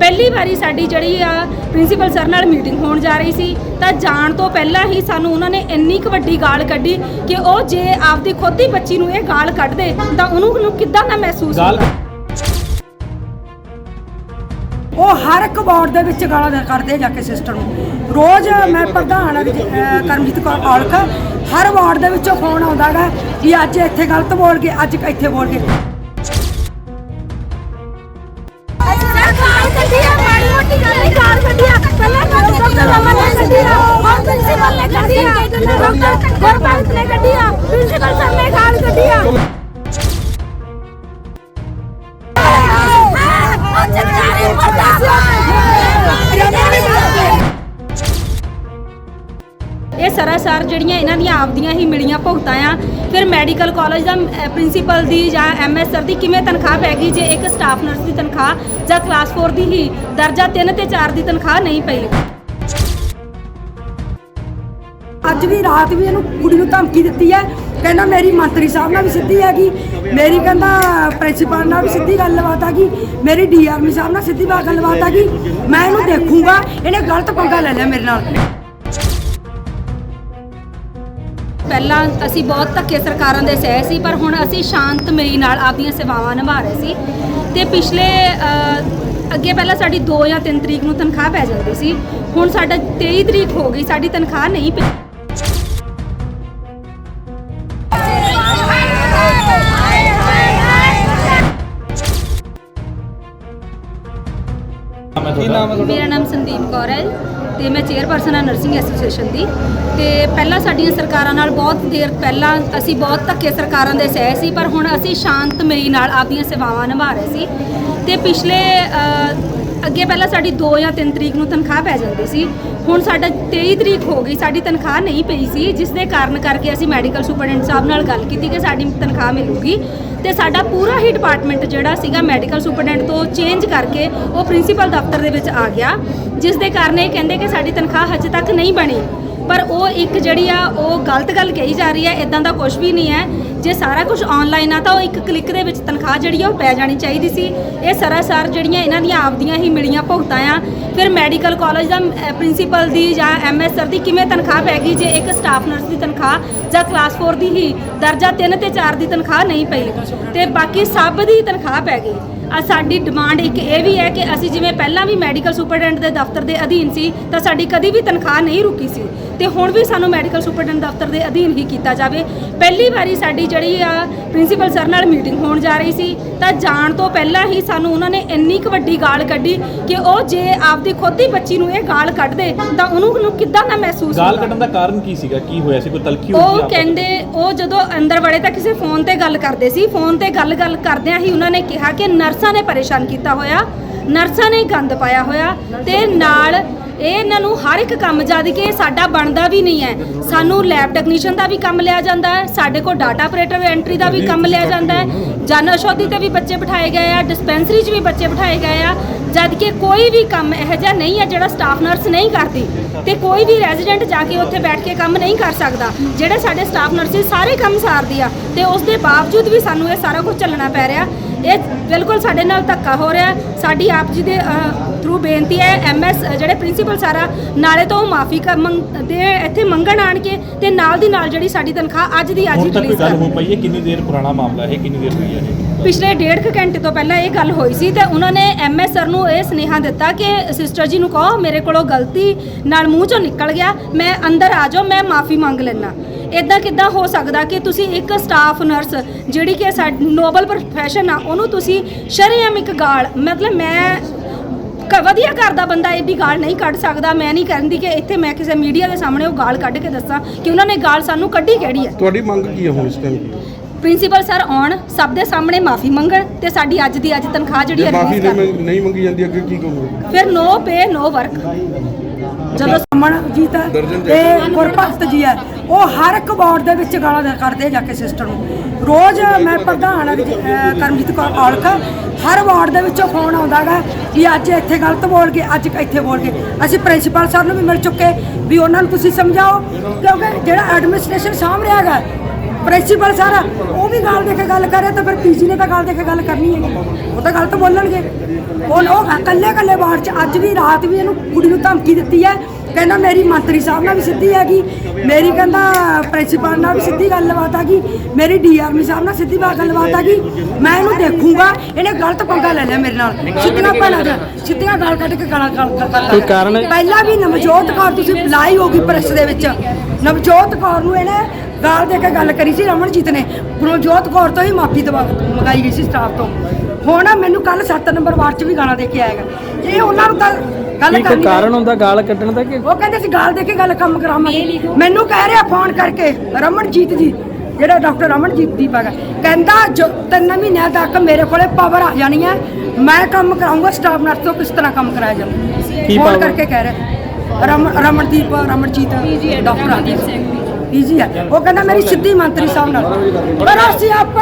ਪਹਿਲੀ ਵਾਰੀ ਸਾਡੀ ਜਿਹੜੀ ਆ ਪ੍ਰਿੰਸੀਪਲ ਸਰ ਨਾਲ ਮੀਟਿੰਗ ਹੋਣ ਜਾ ਰਹੀ ਸੀ ਤਾਂ ਜਾਣ ਤੋਂ ਪਹਿਲਾਂ ਹੀ ਸਾਨੂੰ ਉਹਨਾਂ ਨੇ ਇੰਨੀ ਕੁ ਵੱਡੀ ਗਾਲ ਕੱਢੀ ਕਿ ਉਹ ਜੇ ਆਪਦੀ ਖੁਦ ਦੀ ਬੱਚੀ ਨੂੰ ਇਹ ਗਾਲ ਕੱਢਦੇ ਤਾਂ ਉਹਨੂੰ ਨੂੰ ਕਿੱਦਾਂ ਦਾ ਮਹਿਸੂਸ ਹੁੰਦਾ? ਉਹ ਹਰ ਇੱਕ ਵਾਰਡ ਦੇ ਵਿੱਚ ਗਾਲਾਂ ਕੱਢਦੇ ਜਾ ਕੇ ਸਿਸਟਰ ਨੂੰ। ਰੋਜ਼ ਮੈਂ ਪ੍ਰਧਾਨ ਅਹ ਕਰਮਜੀਤ ਕੌਰ ਔਲਖ ਹਰ ਵਾਰਡ ਦੇ ਵਿੱਚੋਂ ਫੋਨ ਆਉਂਦਾ ਗਾ ਵੀ ਅੱਜ ਇੱਥੇ ਗਲਤ ਬੋਲ ਗਏ ਅੱਜ ਇੱਥੇ ਬੋਲ ਗਏ। ਸਰਾਸਰ ਜਿਹੜੀਆਂ ਇਹਨਾਂ ਦੀਆਂ ਆਪਦੀਆਂ ਹੀ ਮਿਲੀਆਂ ਭੁਗਤਾਂ ਆ। ਫਿਰ ਮੈਡੀਕਲ ਕਾਲਜ ਦਾ ਪ੍ਰਿੰਸੀਪਲ ਦੀ ਜਾਂ ਐਮਐਸ ਸਰ ਦੀ ਕਿਵੇਂ ਤਨਖਾਹ ਪੈ ਜੇ ਇੱਕ ਸਟਾਫ ਨਰਸ ਦੀ ਤਨਖਾਹ ਜਾਂ ਕਲਾਸ 4 ਦੀ ਹੀ ਦਰਜਾ 3 ਤੇ 4 ਦੀ ਤਨਖਾਹ ਨਹੀਂ ਪਈ? ਅੱਜ ਵੀ ਰਾਤ ਵੀ ਇਹਨੂੰ ਕੁੜੀ ਨੂੰ ਧਮਕੀ ਦਿੱਤੀ ਹੈ। ਕਹਿੰਦਾ ਮੇਰੀ ਮੰਤਰੀ ਸਾਹਿਬ ਨਾਲ ਵੀ ਸਿੱਧੀ ਹੈਗੀ। ਮੇਰੀ ਕਹਿੰਦਾ ਪ੍ਰਿੰਸੀਪਲ ਨਾਲ ਵੀ ਸਿੱਧੀ ਗੱਲਬਾਤ ਹੈਗੀ। ਮੇਰੀ ਡੀਆਰਮੀ ਸਾਹਿਬ ਨਾਲ ਸਿੱਧੀ ਗੱਲਬਾਤ ਆ ਗਈ ਮੈਂ ਇਹਨੂੰ ਦੇਖੂੰਗਾ। ਇਹਨੇ ਗਲਤ ਪੰਗਾ ਲੈ ਲਿਆ ਮੇਰੇ ਨਾਲ। ਪਹਿਲਾਂ ਅਸੀਂ ਬਹੁਤ ਧੱਕੇ ਸਰਕਾਰਾਂ ਦੇ ਸਹਿ ਸੀ ਪਰ ਹੁਣ ਅਸੀਂ ਸ਼ਾਂਤਮਈ ਨਾਲ ਆਪਦੀਆਂ ਸੇਵਾਵਾਂ ਨਿਭਾ ਰਹੇ ਸੀ। ਤੇ ਪਿਛਲੇ ਅੱਗੇ ਪਹਿਲਾਂ ਸਾਡੀ 2 ਜਾਂ 3 ਤਰੀਕ ਨੂੰ ਤਨਖਾਹ ਪੈ ਜਾਂਦੀ ਸੀ। ਹੁਣ ਸਾਡਾ 23 ਤਰੀਕ ਹੋ ਗਈ ਸਾਡੀ ਤਨਖਾਹ ਨਹੀਂ ਪਈ ਮੇਰਾ ਨਾਮ ਸੰਦੀਪ ਕੌਰ ਹੈ ਤੇ ਮੈਂ ਚੇਅਰਪਰਸਨ ਹਾਂ ਨਰਸਿੰਗ ਐਸੋਸੀਏਸ਼ਨ ਦੀ ਤੇ ਪਹਿਲਾਂ ਸਾਡੀਆਂ ਸਰਕਾਰਾਂ ਨਾਲ ਬਹੁਤ ਦੇਰ ਪਹਿਲਾਂ ਅਸੀਂ ਬਹੁਤ ਧੱਕੇ ਸਰਕਾਰਾਂ ਦੇ ਸਹਿ ਸੀ, ਪਰ ਹੁਣ ਅਸੀਂ ਸ਼ਾਂਤਮਈ ਨਾਲ ਆਪਦੀਆਂ ਸੇਵਾਵਾਂ ਨਿਭਾ ਰਹੇ ਸੀ। ਤੇ ਪਿਛਲੇ ਅੱਗੇ ਪਹਿਲਾਂ ਸਾਡੀ 2 ਜਾਂ 3 ਤਰੀਕ ਨੂੰ ਤਨਖਾਹ ਪੈ ਜਾਂਦੀ ਸੀ। ਹੁਣ ਸਾਡਾ 23 ਤਰੀਕ ਹੋ ਗਈ, ਸਾਡੀ ਤਨਖਾਹ ਨਹੀਂ ਪਈ ਸੀ, ਜਿਸ ਦੇ ਕਾਰਨ ਕਰਕੇ ਅਸੀਂ ਮੈਡੀਕਲ ਸੁਪਰਡੈਂਟ ਸਾਹਿਬ ਨਾਲ ਗੱਲ ਕੀਤੀ ਕਿ ਸਾਡੀ ਤਨਖਾਹ ਮਿਲੂਗੀ। ਤੇ ਸਾਡਾ ਪੂਰਾ ਹੀ ਡਿਪਾਰਟਮੈਂਟ ਜਿਹੜਾ ਸੀਗਾ ਮੈਡੀਕਲ ਸੁਪਰਡੈਂਟ ਤੋਂ ਚੇਂਜ ਕਰਕੇ ਉਹ ਪ੍ਰਿੰਸੀਪਲ ਦਫ਼ਤਰ ਦੇ ਵਿੱਚ ਆ ਗਿਆ, ਜਿਸ ਦੇ ਕਾਰਨ ਇਹ ਕਹਿੰਦੇ ਕਿ ਸਾਡੀ ਤਨਖਾਹ ਹਜੇ ਤੱਕ ਨਹੀਂ ਬਣੀ। ਪਰ ਉਹ ਇੱਕ ਜਿਹੜੀ ਆ, ਉਹ ਗਲਤ ਗੱਲ ਕਹੀ ਜਾ ਰਹੀ ਹੈ ਇਦਾਂ ਦਾ ਕੁਝ ਵੀ ਨਹੀਂ ਹੈ। ਜੇ ਸਾਰਾ ਕੁਝ ਆਨਲਾਈਨ ਆ, ਤਾਂ ਉਹ ਇੱਕ ਕਲਿੱਕ ਦੇ ਵਿੱਚ ਤਨਖਾਹ ਜਿਹੜੀ ਆ, ਉਹ ਪੈ ਜਾਣੀ ਚਾਹੀਦੀ ਸੀ। ਇਹ ਸਰਾਸਰ ਜਿਹੜੀਆਂ ਇਹਨਾਂ ਦੀਆਂ ਆਪਦੀਆਂ ਹੀ ਮਿਲੀਆਂ ਭੁਗਤਾਂ ਆ। ਫਿਰ ਮੈਡੀਕਲ ਕਾਲਜ ਦਾ ਪ੍ਰਿੰਸੀਪਲ ਦੀ ਜਾਂ ਐਮਐਸ ਸਰ ਦੀ ਕਿਵੇਂ ਤਨਖਾਹ ਪੈ ਗਈ, ਜੇ ਇੱਕ ਸਟਾਫ ਨਰਸ ਦੀ ਤਨਖਾਹ ਜਾਂ ਕਲਾਸ 4 ਦੀ ਹੀ ਦਰਜਾ 3 ਤੇ 4 ਦੀ ਤਨਖਾਹ ਨਹੀਂ ਪਈ। ਤੇ ਬਾਕੀ ਸਭ ਦੀ ਤਨਖਾਹ ਪੈ ਗਈ। ਆ ਸਾਡੀ ਡਿਮਾਂਡ ਇੱਕ ਇਹ ਵੀ ਹੈ ਕਿ ਅਸੀਂ ਜਿਵੇਂ ਪਹਿਲਾਂ ਵੀ ਮੈਡੀਕਲ ਸੁਪਰਡੈਂਟ ਦੇ ਦਫ਼ਤਰ ਦੇ ਅਧੀਨ ਸੀ ਤਾਂ ਸਾਡੀ ਕਦੀ ਵੀ ਤਨਖਾਹ ਨਹੀਂ ਰੁਕੀ ਸੀ। ਤੇ ਹੁਣ ਵੀ ਸਾਨੂੰ ਮੈਡੀਕਲ ਸੁਪਰਡੈਂਟ ਦਫ਼ਤਰ ਦੇ ਅਧੀਨ ਹੀ ਕੀਤਾ ਜਾਵੇ। ਪਹਿਲੀ ਵਾਰੀ ਸਾਡੀ ਜਿਹੜੀ ਆ ਪ੍ਰਿੰਸੀਪਲ ਸਰ ਨਾਲ ਮੀਟਿੰਗ ਹੋਣ ਜਾ ਰਹੀ ਸੀ ਤਾਂ ਜਾਣ ਤੋਂ ਪਹਿਲਾਂ ਹੀ ਸਾਨੂੰ ਉਹਨਾਂ ਨੇ ਇੰਨੀ ਕੁ ਵੱਡੀ ਗਾਲ ਕੱਢੀ ਕਿ ਉਹ ਜੇ ਆਪਦੀ ਖੁਦ ਦੀ ਬੱਚੀ ਨੂੰ ਇਹ ਗਾਲ ਕੱਢਦੇ ਤਾਂ ਉਹਨੂੰ ਨੂੰ ਕਿੱਦਾਂ ਦਾ ਮਹਿਸੂਸ ਗਾਲ ਕੱਢਣ ਦਾ ਕਾਰਨ ਕੀ ਸੀਗਾ? ਕੀ ਹੋਇਆ ਸੀ? ਕੋਈ ਤਲਖੀ ਹੋਈ ਸੀ ਉਹ? ਕਹਿੰਦੇ ਉਹ ਜਦੋਂ ਅੰਦਰ ਵੜੇ ਤਾਂ ਕਿਸੇ ਫੋਨ ਤੇ ਗੱਲ ਕਰਦੇ ਸੀ। ਫੋਨ ਤੇ ਗੱਲ-ਗੱਲ ਕਰਦਿਆਂ ਹੀ ਉਹਨਾਂ ਨੇ ਕਿਹਾ ਕਿ ਨਰਸਾਂ ਨੇ ਪਰੇਸ਼ਾਨ ਕੀਤਾ ਹੋਇਆ, ਨਰਸਾਂ ਨੇ ਗੰਦ ਪਾਇਆ ਹੋਇਆ ਤੇ ਨਾਲ ਇਹ ਇਹਨਾਂ ਨੂੰ ਹਰ ਇੱਕ ਕੰਮ ਜਦ ਕਿ ਸਾਡਾ ਬਣਦਾ ਵੀ ਨਹੀਂ ਹੈ। ਸਾਨੂੰ ਲੈਬ ਟੈਕਨੀਸ਼ੀਅਨ ਦਾ ਵੀ ਕੰਮ ਲਿਆ ਜਾਂਦਾ ਹੈ, ਸਾਡੇ ਕੋਲ ਡਾਟਾ ਆਪਰੇਟਰ ਐਂਟਰੀ ਦਾ ਵੀ ਕੰਮ ਲਿਆ ਜਾਂਦਾ ਹੈ, ਜਨ ਔਸ਼ਧੀ ਤੇ ਵੀ ਬੱਚੇ ਬਿਠਾਏ ਗਏ ਆ ਡਿਸਪੈਂਸਰੀ 'ਚ ਵੀ ਬੱਚੇ ਬਿਠਾਏ ਗਏ ਆ, ਜਦ ਕਿ ਕੋਈ ਵੀ ਕੰਮ ਇਹੋ ਜਿਹਾ ਨਹੀਂ ਹੈ ਜਿਹੜਾ ਸਟਾਫ ਨਰਸ ਨਹੀਂ ਕਰਦੀ ਤੇ ਕੋਈ ਵੀ ਰੈਜ਼ੀਡੈਂਟ ਜਾ ਕੇ ਉੱਥੇ ਬੈਠ ਕੇ ਕੰਮ ਨਹੀਂ ਕਰ ਸਕਦਾ। ਜਿਹੜੇ ਸਾਡੇ ਸਟਾਫ ਨਰਸਿਸ ਸਾਰੇ ਕੰਮ ਸਾਰਦੀ ਆ ਤੇ ਉਸ ਦੇ ਬਾਵਜੂਦ ਵੀ ਸਾਨੂੰ ਇਹ ਸਾਰਾ ਕੁਝ ਚੱਲਣਾ ਪੈ ਰਿਹਾ। ਇਹ ਬਿਲਕੁਲ ਸਾਡੇ ਨਾਲ ਧੱਕਾ ਹੋ ਰਿਹਾ ਸਾਡੀ ਆਪ ਜੀ ਦੇ ਥਰੂ ਬੇਨਤੀ ਹੈ ਐਮਐਸ ਜਿਹੜੇ ਪ੍ਰਿੰਸੀਪਲ ਸਾਰਾ ਨਾਲੇ ਤੋਂ ਮਾਫੀ ਦੇ ਇੱਥੇ ਮੰਗਣ ਆਣ ਕੇ ਤੇ ਨਾਲ ਦੀ ਨਾਲ ਜਿਹੜੀ ਸਾਡੀ ਤਨਖਾਹ ਅੱਜ ਦੀ ਅੱਜ ਹੀ ਰਿਲੀਜ਼ ਕਰ ਹੋ ਪਈ ਹੈ ਕਿੰਨੀ ਦੇਰ ਪੁਰਾਣਾ ਮਾਮਲਾ ਹੈ ਕਿੰਨੀ ਦੇਰ ਹੋਈ ਹੈ ਇਹ? ਪਿਛਲੇ ਡੇਢ ਕੁ ਘੰਟੇ ਤੋਂ ਪਹਿਲਾਂ ਇਹ ਗੱਲ ਹੋਈ ਸੀ ਤੇ ਉਹਨਾਂ ਨੇ ਐਮਐਸ ਸਰ ਨੂੰ ਇਹ ਸੁਨੇਹਾ ਦਿੱਤਾ ਕਿ ਸਿਸਟਰ ਜੀ ਨੂੰ ਕਹੋ ਮੇਰੇ ਕੋਲੋਂ ਗਲਤੀ ਨਾਲ ਮੂੰਹ ਚੋਂ ਨਿਕਲ ਗਿਆ ਮੈਂ ਅੰਦਰ ਆ ਜਾਓ ਮੈਂ ਮਾਫੀ ਮੰਗ ਲੈਣਾ ਇਦਾਂ ਕਿੱਦਾਂ ਹੋ ਸਕਦਾ ਕਿ ਤੁਸੀਂ ਇੱਕ ਸਟਾਫ ਨਰਸ ਜਿਹੜੀ ਕਿ ਸਾਡੀ ਨੋਬਲ ਪ੍ਰੋਫੈਸ਼ਨ ਆ ਉਹਨੂੰ ਤੁਸੀਂ ਸ਼ਰੇਆਮ ਇੱਕ ਗਾਲ ਮਤਲਬ ਮੈਂ ਵਧੀਆ ਘਰ ਦਾ ਬੰਦਾ ਇਹਦੀ ਗਾਲ ਨਹੀਂ ਕੱਢ ਸਕਦਾ ਮੈਂ ਨਹੀਂ ਕਹਿੰਦੀ ਕਿ ਇੱਥੇ ਮੈਂ ਕਿਸੇ ਮੀਡੀਆ ਦੇ ਸਾਹਮਣੇ ਉਹ ਗਾਲ ਕੱਢ ਕੇ ਦੱਸਾਂ ਕਿ ਉਹਨਾਂ ਨੇ ਗਾਲ ਸਾਨੂੰ ਕੱਢੀ ਕਿਹੜੀ ਹੈ। ਤੁਹਾਡੀ ਮੰਗ ਕੀ ਹੈ ਹੁਣ ਇਸ ਟਾਈਮ ਪ੍ਰਿੰਸੀਪਲ ਸਰ ਆਉਣ ਸਭ ਦੇ ਸਾਹਮਣੇ ਮਾਫੀ ਮੰਗਣ ਤੇ ਸਾਡੀ ਅੱਜ ਦੀ ਅੱਜ ਤਨਖਾਹ ਜਿਹੜੀ ਹੈ ਮਾਫੀ ਨਹੀਂ ਮੰਗ- ਜਾਂਦੀ ਅੱਗੇ ਕੀ ਕਰੋਗੇ? ਫਿਰ ਨੋ ਪੇ ਨੋ ਵਰਕ ਜਦੋਂ ਸਮਣ ਦਰਜਨ ਤੇ ਗੁਰਭਗਤ ਜੀ ਹੈ ਉਹ ਹਰ ਇੱਕ ਵਾਰਡ ਦੇ ਵਿੱਚ ਗਾਲਾਂ ਕੱਢਦੇ ਜਾ ਕੇ ਸਿਸਟਰ ਨੂੰ। ਰੋਜ਼ ਮੈਂ ਪ੍ਰਧਾਨ ਆ ਜੀ, ਅਹ ਕਰਮਜੀਤ ਕੌਰ ਔਲਖ ਹਰ ਵਾਰਡ ਦੇ ਵਿੱਚੋਂ ਫੋਨ ਆਉਂਦਾ ਗਾ ਵੀ ਅੱਜ ਇੱਥੇ ਗਲਤ ਬੋਲ ਗਏ ਅੱਜ ਇੱਥੇ ਬੋਲ ਗਏ। ਅਸੀਂ ਪ੍ਰਿੰਸੀਪਲ ਸਰ ਨੂੰ ਵੀ ਮਿਲ ਚੁੱਕੇ ਵੀ ਉਹਨਾਂ ਨੂੰ ਤੁਸੀਂ ਸਮਝਾਓ ਕਿਉਂਕਿ ਜਿਹੜਾ ਐਡਮਿਨਿਸਟ੍ਰੇਸ਼ਨ ਰਿਹਾ ਹੈਗਾ ਪ੍ਰਿੰਸੀਪਲ ਸਰ ਉਹ ਵੀ ਗਾਲ ਦੇ ਕੇ ਗੱਲ ਕਰੇ ਤਾਂ ਫਿਰ ਪੀਜੀ ਨੇ ਤਾਂ ਗਾਲ ਦੇ ਕੇ ਗੱਲ ਕਰਨੀ ਹੈ। ਉਹ ਤਾਂ ਗਲਤ ਬੋਲਣਗੇ। ਹੁਣ ਉਹ ਇਕੱਲੇ ਇਕੱਲੇ ਵਾਰਡ 'ਚ ਅੱਜ ਵੀ ਰਾਤ ਵੀ ਇਹਨੂੰ ਕੁੜੀ ਨੂੰ ਧਮਕੀ ਦਿੱਤੀ ਹੈ। ਕਹਿੰਦਾ ਮੇਰੀ ਮੰਤਰੀ ਸਾਹਿਬ ਨਾਲ ਵੀ ਸਿੱਧੀ ਹੈਗੀ। ਮੇਰੀ ਕਹਿੰਦਾ ਪ੍ਰਿੰਸੀਪਲ ਨਾਲ ਵੀ ਸਿੱਧੀ ਗੱਲਬਾਤ ਹੈਗੀ। ਮੇਰੀ ਡੀਆਰਮੀ ਸਾਹਿਬ ਨਾਲ ਸਿੱਧੀ ਬਾਤ ਗੱਲਬਾਤ ਹੈਗੀ। ਮੈਂ ਇਹਨੂੰ ਦੇਖੂੰਗਾ। ਇਹਨੇ ਗਲਤ ਪੰਗਾ ਲੈ ਲਿਆ ਮੇਰੇ ਨਾਲ। ਸਿੱਧੀਆਂ ਭੈਣਾਂ ਦਾ ਸਿੱਧੀਆਂ ਗਾਲ ਕੱਢ ਕੇ ਗਾਲਾਂ ਕਰ ਕੋਈ ਕਾਰਨ ਪਹਿਲਾਂ ਵੀ ਨਵਜੋਤ ਕੌਰ ਤੁਸੀਂ ਬੁਲਾਈ ਹੋਗੀ ਪ੍ਰੈਸ ਦੇ ਵਿੱਚ। ਨਵਜੋਤ ਕੌਰ ਨੂੰ ਇਹਨੇ ਗਾਲ ਦੇ ਕੇ ਗੱਲ ਕਰੀ ਸੀ ਰਮਨਜੀਤ ਨੇ। ਨਵਜੋਤ ਕੌਰ ਤੋਂ ਹੀ ਮਾਫੀ ਦਵਾ ਮੰਗਾਈ ਗਈ ਸੀ ਸਟਾਫ ਤੋਂ। ਹੁਣ ਮੈਨੂੰ ਕੱਲ 7 ਨੰਬਰ ਵਾਰਡ 'ਚ ਵੀ ਗਾਲਾਂ ਦੇ ਕੇ ਆਏਗਾ। ਇਹ ਉਹਨਾਂ ਨੂੰ ਤਾਂ ਗੱਲ ਕਰਨੀ ਕਾਰਨ ਹੁੰਦਾ ਗਾਲ ਕੱਢਣ ਦਾ ਕਿ? ਉਹ ਕਹਿੰਦੇ ਸੀ ਗਾਲ ਦੇ ਕੇ ਗੱਲ ਕੰਮ ਕਰਾਵਾਂਗੇ। ਮੈਨੂੰ ਕਹਿ ਰਿਹਾ ਫੋਨ ਕਰਕੇ ਰਮਨਜੀਤ ਜੀ ਜਿਹੜਾ ਡਾਕਟਰ ਰਮਨਜੀਤ ਦੀਪਕ ਹੈ। ਕਹਿੰਦਾ ਜੋ ਤਿੰਨ ਮਹੀਨਿਆਂ ਤੱਕ ਮੇਰੇ ਕੋਲੇ ਪਾਵਰ ਆ ਜਾਣੀ ਹੈ। ਮੈਂ ਕੰਮ ਕਰਾਉਂਗਾ ਸਟਾਫ ਨਰਸ ਤੋਂ ਕਿਸ ਤਰ੍ਹਾਂ ਕੰਮ ਕਰਾਇਆ ਕੀ ਫੋਨ? ਕਰਕੇ ਕਹਿ ਰਿਹਾ। ਰਮ ਰਮਨਦੀਪ ਰਮਨਜੀਤ ਡਾਕਟਰ ਆ ਈਜੀ ਹੈ। ਉਹ ਕਹਿੰਦਾ ਮੇਰੀ ਸਿੱਧੀ ਮੰਤਰੀ ਸਾਹਿਬ ਨਾਲ। ਪਰ ਅਸੀਂ ਆਪ